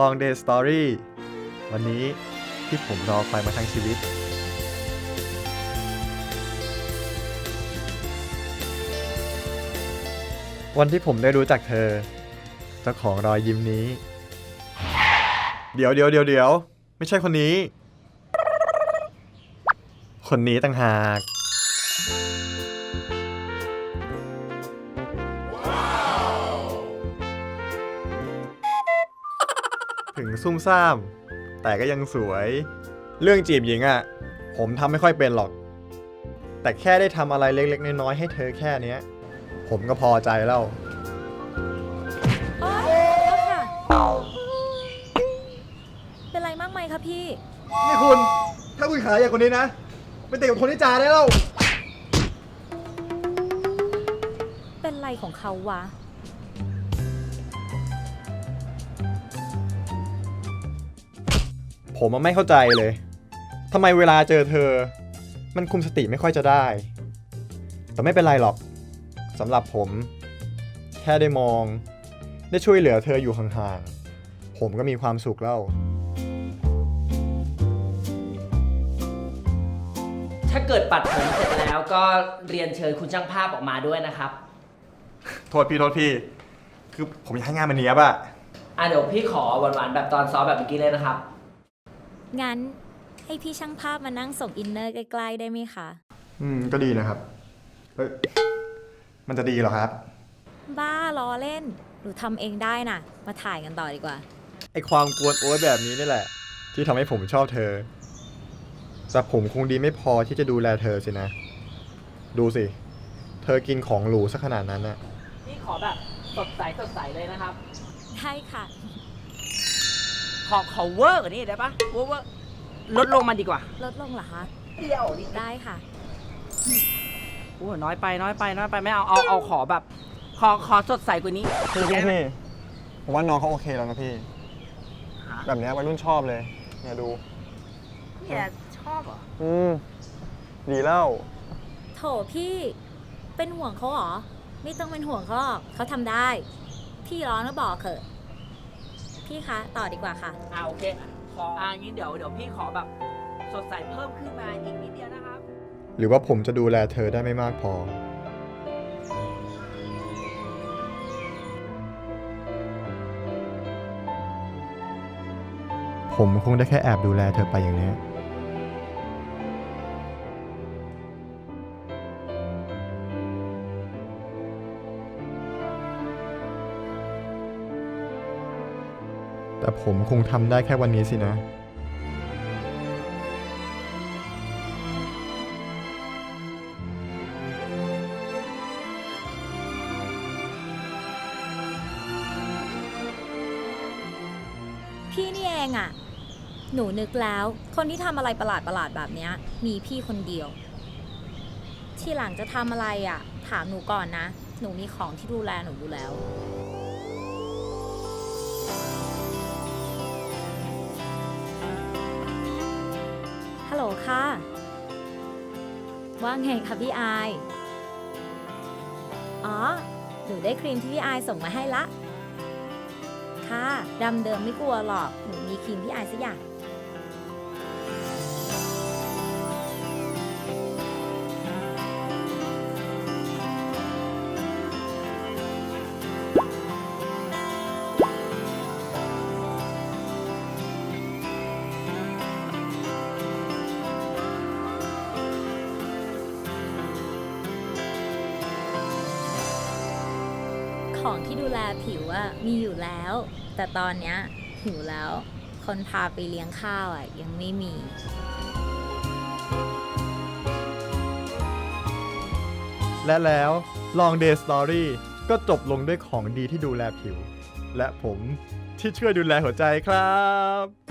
Long Day Story วันนี้ที่ผมรอคอยมาทั้งชีวิต วันที่ผมได้รู้จักเธอ เจ้าของรอยยิ้มนี้ เดี๋ยวเดี๋ยวเดี๋ยวเดี๋ยวไม่ใช่คนนี้ คนนี้ต่างหาก ซุ่มซ่าม แต่ก็ยังสวย เรื่องจีบหญิงอะ่ะ ผมทำไม่ค่อยเป็นหรอก แต่แค่ได้ทำอะไรเล็ก ๆ น้อยๆให้เธอแค่เนี้ย ผมก็พอใจแล้ว โอ๊ยแล้วค่ะ เป็นไรมากไหมคะพี่ นี่คุณ ถ้าคุณขายอย่างคนนี้นะเป็นเด็กกับคนที่จาได้แล้ว เป็นไรของเขาวะ ผมอะไม่เข้าใจเลยทำไมเวลาเจอเธอ มันคุมสติไม่ค่อยจะได้ แต่ไม่เป็นไรหรอกสำหรับผม แค่ได้มอง ได้ช่วยเหลือเธออยู่ห่างๆ ผมก็มีความสุขแล้ว ถ้าเกิดปัดผมเสร็จแล้วก็เรียนเชิญคุณช่างภาพออกมาด้วยนะครับ โทษพี่โทษพี่ คือผมอยากให้งานมันเนี้ยบอะอะเดี๋ยวพี่ขอหวานๆแบบตอนซ้อมแบบเมื่อกี้เลยนะครับ งั้นให้พี่ช่างภาพมานั่งส่งอินเนอร์ใกล้ๆได้ไหมคะ อืม ก็ดีนะครับ เฮ้ย มันจะดีเหรอครับ บ้าล้อเล่น หนูทำเองได้น่ะ มาถ่ายกันต่อดีกว่า ไอความกวนโอ๊ยแบบนี้นี่แหละ ที่ทำให้ผมชอบเธอ แต่ผมคงดีไม่พอที่จะดูแลเธอสินะ ดูสิ เธอกินของหรูสักขนาดนั้นน่ะพี่ขอแบบสดใสสดใสเลยนะครับ ได้ค่ะ ขอขอเวอร์กว่านี้ได้ปะเวอร์เวอร์ลดลงมาดีกว่าลดลงเหรอคะเดียวดิได้ค่ะโอ้น้อยไปน้อยไปน้อยไปไม่เอาเอาเอาขอแบบ ขอขอสดใสกว่านี้พี่พี่พี่ผมว่าน้องเขาโอเคแล้วนะพี่ฮะแบบเนี้ยวัยรุ่นชอบเลย เนี่ยดูเนี่ยชอบเหรออืมดีแล้ว โถพี่เป็นห่วงเขาเหรอ ไม่ต้องเป็นห่วงเขาหรอกเขาทำได้ พี่ร้อนก็บอกเถอะ พี่คะต่อดีกว่าค่ะ อ่าโอเคขออ่างี้เดี๋ยวเดี๋ยวพี่ขอแบบสดใสเพิ่มขึ้นมาอีกนิดเดียวนะครับ หรือว่าผมจะดูแลเธอได้ไม่มากพอ ผมคงได้แค่แอบดูแลเธอไปอย่างเนี้ย แต่ผมคงทำได้แค่วันนี้สินะ พี่นี่เองอะ่ะหนูนึกแล้ว คนที่ทำอะไรประหลาดประหลาดๆแบบเนี้ย มีพี่คนเดียว ที่หลังจะทำอะไรอะถามหนูก่อนนะ หนูมีของที่ดูแลหนูอยู่แล้ว ค่ะ ว่าไงคะพี่อาย อ๋อ หนูได้ครีมที่พี่อายส่งมาให้ละ ค่ะ ดำเดิมไม่กลัวหรอก หนูมีครีมพี่อายสักอย่าง ของที่ดูแลผิวอะมีอยู่แล้ว แต่ตอนเนี้ยหิวแล้ว คนพาไปเลี้ยงข้าวอะยังไม่มี และแล้ว Long Day Story ก็จบลงด้วยของดีที่ดูแลผิว และผมที่ช่วยดูแลหัวใจครับ